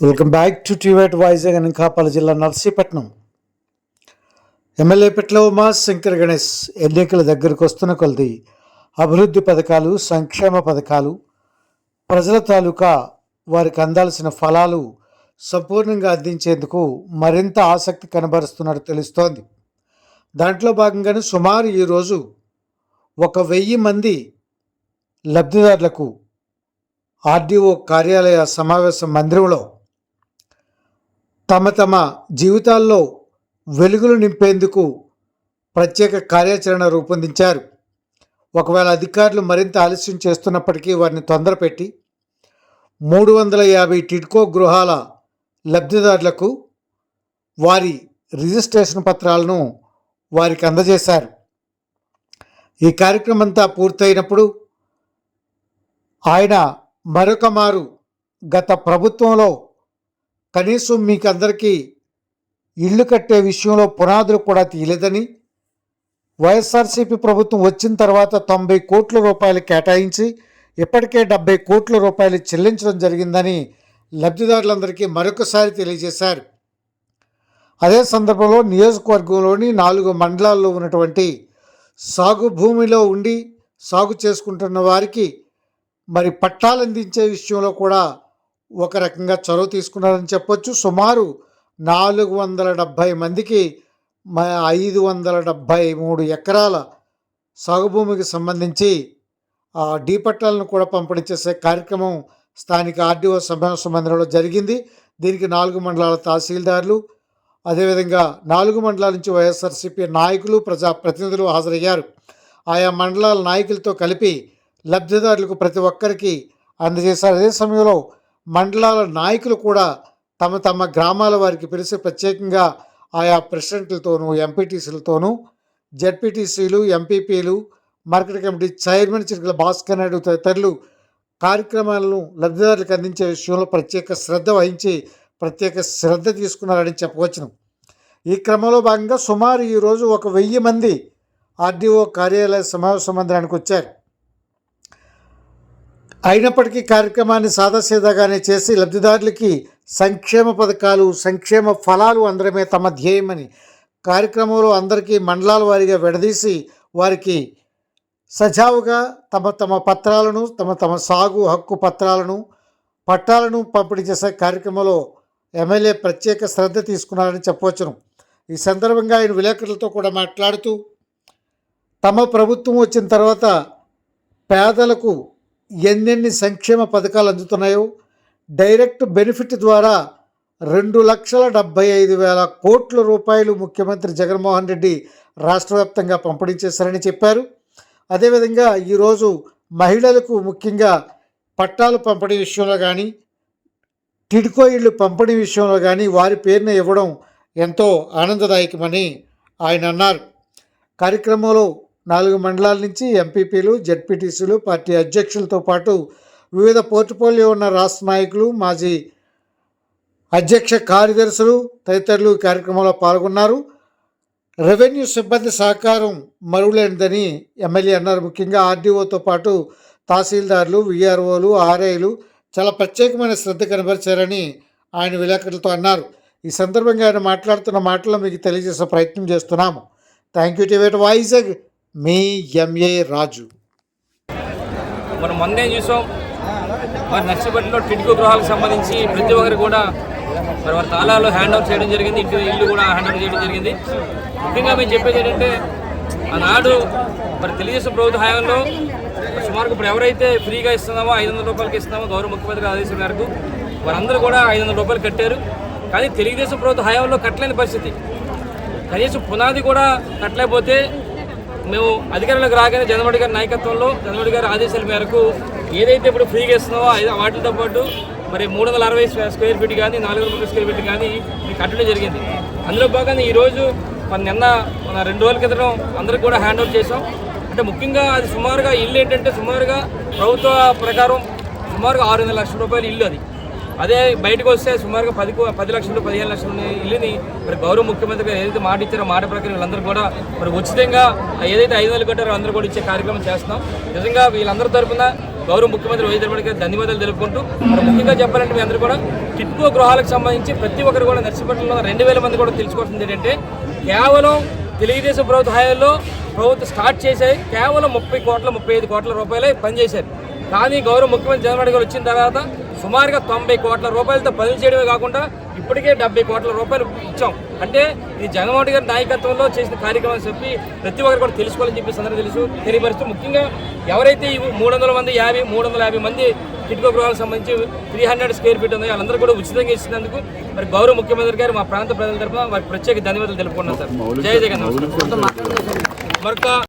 Welcome back to టీవేట్ వైజాగ్ అనకాపల్లి జిల్లా Narsipatnam MLA Petla Uma Shankar Ganesh ఎన్నికల దగ్గరకు వస్తున్న కొలది అభివృద్ధి పథకాలు సంక్షేమ పథకాలు ప్రజల తాలూకా వారికి అందాల్సిన ఫలాలు సంపూర్ణంగా అందించేందుకు మరింత ఆసక్తి కనబరుస్తున్నట్టు తెలుస్తోంది. దాంట్లో భాగంగానే సుమారు ఈరోజు ఒక వెయ్యి మంది లబ్ధిదారులకు ఆర్డీఓ కార్యాలయ సమావేశ మందిరంలో తమ తమ జీవితాల్లో వెలుగులు నింపేందుకు ప్రత్యేక కార్యాచరణ రూపొందించారు. ఒకవేళ అధికారులు మరింత ఆలస్యం చేస్తున్నప్పటికీ వారిని తొందరపెట్టి మూడు వందల యాభై టిడ్కో గృహాల లబ్ధిదారులకు వారి రిజిస్ట్రేషన్ పత్రాలను వారికి అందజేశారు. ఈ కార్యక్రమం అంతా పూర్తయినప్పుడు ఆయన మరొక మారు గత ప్రభుత్వంలో కనీసం మీకు అందరికీ ఇల్లు కట్టే విషయంలో పునాదులు కూడా తీయలేదని వైఎస్ఆర్సీపీ ప్రభుత్వం వచ్చిన తర్వాత తొంభై కోట్ల రూపాయలు కేటాయించి ఇప్పటికే డెబ్బై కోట్ల రూపాయలు చెల్లించడం జరిగిందని లబ్ధిదారులందరికీ మరొకసారి తెలియజేశారు. అదే సందర్భంలో నియోజకవర్గంలోని నాలుగు మండలాల్లో ఉన్నటువంటి సాగు భూమిలో ఉండి సాగు చేసుకుంటున్న వారికి మరి పట్టాలు అందించే విషయంలో కూడా ఒక రకంగా చొరవ తీసుకున్నారని చెప్పొచ్చు. సుమారు నాలుగు వందల డెబ్భై మందికి ఐదు వందల డెబ్భై మూడు ఎకరాల సాగుభూమికి సంబంధించి ఆ డీ పట్టాలను కూడా పంపిణీ చేసే కార్యక్రమం స్థానిక ఆర్డీఓ సమావేశ మందిరంలో జరిగింది. దీనికి నాలుగు మండలాల తహసీల్దార్లు అదేవిధంగా నాలుగు మండలాల నుంచి వైఎస్ఆర్సీపీ నాయకులు ప్రజా ప్రతినిధులు హాజరయ్యారు. ఆయా మండలాల నాయకులతో కలిపి లబ్ధిదారులకు ప్రతి ఒక్కరికి అందజేశారు. అదే సమయంలో మండలాల నాయకులు కూడా తమ తమ గ్రామాల వారికి పిలిచి ప్రత్యేకంగా ఆయా ప్రెసిడెంట్లతోనూ ఎంపీటీసీలతోనూ జడ్పీటీసీలు ఎంపీపీలు market committee chairman Chirukula Bhaskar Naidu తదితరులు కార్యక్రమాలను లబ్ధిదారులకు అందించే విషయంలో ప్రత్యేక శ్రద్ధ వహించి ప్రత్యేక శ్రద్ధ తీసుకున్నారని చెప్పవచ్చును. ఈ క్రమంలో భాగంగా సుమారు ఈరోజు ఒక వెయ్యి మంది ఆర్డీఓ కార్యాలయ సమావేశ మందిరానికి వచ్చారు. అయినప్పటికీ కార్యక్రమాన్ని సాదాసీదాగానే చేసి లబ్ధిదారులకి సంక్షేమ పథకాలు సంక్షేమ ఫలాలు అందడమే తమ ధ్యేయమని కార్యక్రమంలో అందరికీ మండలాల వారీగా విడదీసి వారికి సజావుగా తమ తమ పత్రాలను తమ తమ సాగు హక్కు పత్రాలను పట్టాలను పంపిణీ చేసే కార్యక్రమంలో ఎమ్మెల్యే ప్రత్యేక శ్రద్ధ తీసుకున్నారని చెప్పవచ్చును. ఈ సందర్భంగా ఆయన విలేకరులతో కూడా మాట్లాడుతూ తమ ప్రభుత్వం వచ్చిన తర్వాత పేదలకు ఎన్నెన్ని సంక్షేమ పథకాలు అందుతున్నాయో డైరెక్ట్ బెనిఫిట్ ద్వారా రెండు లక్షల డెబ్బై ఐదు వేల కోట్ల రూపాయలు ముఖ్యమంత్రి జగన్మోహన్ రెడ్డి రాష్ట్ర వ్యాప్తంగా పంపిణీ చేశారని చెప్పారు. అదేవిధంగా ఈరోజు మహిళలకు ముఖ్యంగా పట్టాలు పంపిణీ విషయంలో కానీ టిడ్కో ఇళ్ళు పంపిణీ విషయంలో కానీ వారి పేరున ఇవ్వడం ఎంతో ఆనందదాయకమని ఆయన అన్నారు. కార్యక్రమంలో నాలుగు మండలాల నుంచి ఎంపీపీలు జడ్పీటీసీలు పార్టీ అధ్యక్షులతో పాటు వివిధ పోర్ట్ఫోలియో ఉన్న రాష్ట్ర నాయకులు మాజీ అధ్యక్ష కార్యదర్శులు తదితరులు కార్యక్రమంలో పాల్గొన్నారు. రెవెన్యూ సిబ్బంది సహకారం మరువులేనిదని ఎమ్మెల్యే అన్నారు. ముఖ్యంగా ఆర్డీఓతో పాటు తహసీల్దార్లు విఆర్ఓలు ఆర్ఐలు చాలా ప్రత్యేకమైన శ్రద్ధ కనబరిచారని ఆయన విలేకరులతో అన్నారు. ఈ సందర్భంగా ఆయన మాట్లాడుతున్న మాటలు మీకు తెలియజేసే ప్రయత్నం చేస్తున్నాము. థ్యాంక్ యూ టు వైజాగ్ మీ ఎంఏ రాజు. మనం మొన్నే చూసాం. మరి నర్సిపట్నంలో టిడ్కో గృహాలకు సంబంధించి ప్రతి ఒక్కరు కూడా మరి వారి తాళాలు హ్యాండ్ ఓవర్ చేయడం జరిగింది. ఇంటి ఇల్లు కూడా హ్యాండ్ ఓవర్ చేయడం జరిగింది. ముఖ్యంగా మేము చెప్పేది ఏంటంటే ఆనాడు మరి తెలుగుదేశం ప్రభుత్వ హయాంలో సుమారు ఇప్పుడు ఎవరైతే ఫ్రీగా ఇస్తున్నామో ఐదు వందల రూపాయలకి ఇస్తున్నామో గౌరవ ముఖ్యమంత్రి ఆదేశం మేరకు వారందరూ కూడా ఐదు వందల రూపాయలు కట్టారు. కానీ తెలుగుదేశం ప్రభుత్వ హయాంలో కట్టలేని పరిస్థితి. కనీసం పునాది కూడా కట్టలేకపోతే మేము అధికారంలోకి రాగానే జగన్మోహన్ గారి నాయకత్వంలో జగన్మోహన్ గారి ఆదేశాల మేరకు ఏదైతే ఇప్పుడు ఫ్రీగా ఇస్తున్నామో ఐదు వాటితో పాటు మరి మూడు వందల అరవై స్క్వేర్ ఫీట్ కానీ నాలుగు వందల స్క్వేర్ ఫీట్ కానీ కట్టడం జరిగింది. అందులో భాగంగా ఈరోజు మన నిన్న మన రెండు రోజుల క్రితం అందరికి కూడా హ్యాండ్ ఓవర్ చేసాం అంటే ముఖ్యంగా అది సుమారుగా ఇల్లు ఏంటంటే సుమారుగా ప్రభుత్వ ప్రకారం సుమారుగా ఆరు వందల లక్షల రూపాయల ఇల్లు అది. అదే బయటకు వస్తే సుమారుగా పది పది లక్షలు పదిహేను లక్షలు ఉన్న ఇల్లుని మరి గౌరవ ముఖ్యమంత్రి గారు ఏదైతే మాట ఇచ్చారో మాట ప్రకారం వీళ్ళందరూ కూడా మరి ఉచితంగా ఏదైతే ఐదు వందలు కట్టారో అందరూ కూడా ఇచ్చే కార్యక్రమం చేస్తున్నాం. నిజంగా వీళ్ళందరి తరపున గౌరవ ముఖ్యమంత్రి వైద్య గారికి ధన్యవాదాలు తెలుపుకుంటూ మరి ముఖ్యంగా చెప్పాలంటే మీ అందరూ కూడా టిట్కో గృహాలకు సంబంధించి ప్రతి ఒక్కరు కూడా నర్సిపట్నంలో రెండు వేల మంది కూడా తెలుసుకోవాల్సింది ఏంటంటే కేవలం తెలుగుదేశం ప్రభుత్వ హయాంలో ప్రభుత్వం స్టార్ట్ చేశాయి కేవలం ముప్పై కోట్ల ముప్పై ఐదు కోట్ల రూపాయలే పనిచేశారు. కానీ గౌరవ ముఖ్యమంత్రి జగన్మోహన్ గారు వచ్చిన తర్వాత సుమారుగా తొంభై కోట్ల రూపాయలతో పనులు చేయడమే కాకుండా ఇప్పటికే డెబ్బై కోట్ల రూపాయలు ఇచ్చాం. అంటే ఇది జగన్మోహన్ గారి నాయకత్వంలో చేసిన కార్యక్రమం చెప్పి ప్రతి ఒక్కరు కూడా తెలుసుకోవాలని చెప్పేసి అందరూ తెలుసు. తెలియపరుస్తూ ముఖ్యంగా ఎవరైతే ఈ మూడు వందల మంది యాభై మూడు వందల యాభై మంది కిటికో గృహాలకు సంబంధించి త్రీ హండ్రెడ్ స్క్వేర్ ఫీట్ ఉన్నాయో వాళ్ళందరూ కూడా ఉచితంగా ఇచ్చినందుకు మరి గౌరవ ముఖ్యమంత్రి గారు మా ప్రాంత ప్రజల తరఫున వారికి ప్రత్యేక ధన్యవాదాలు తెలుపుకున్నాం సార్. జై జగన్. మరొక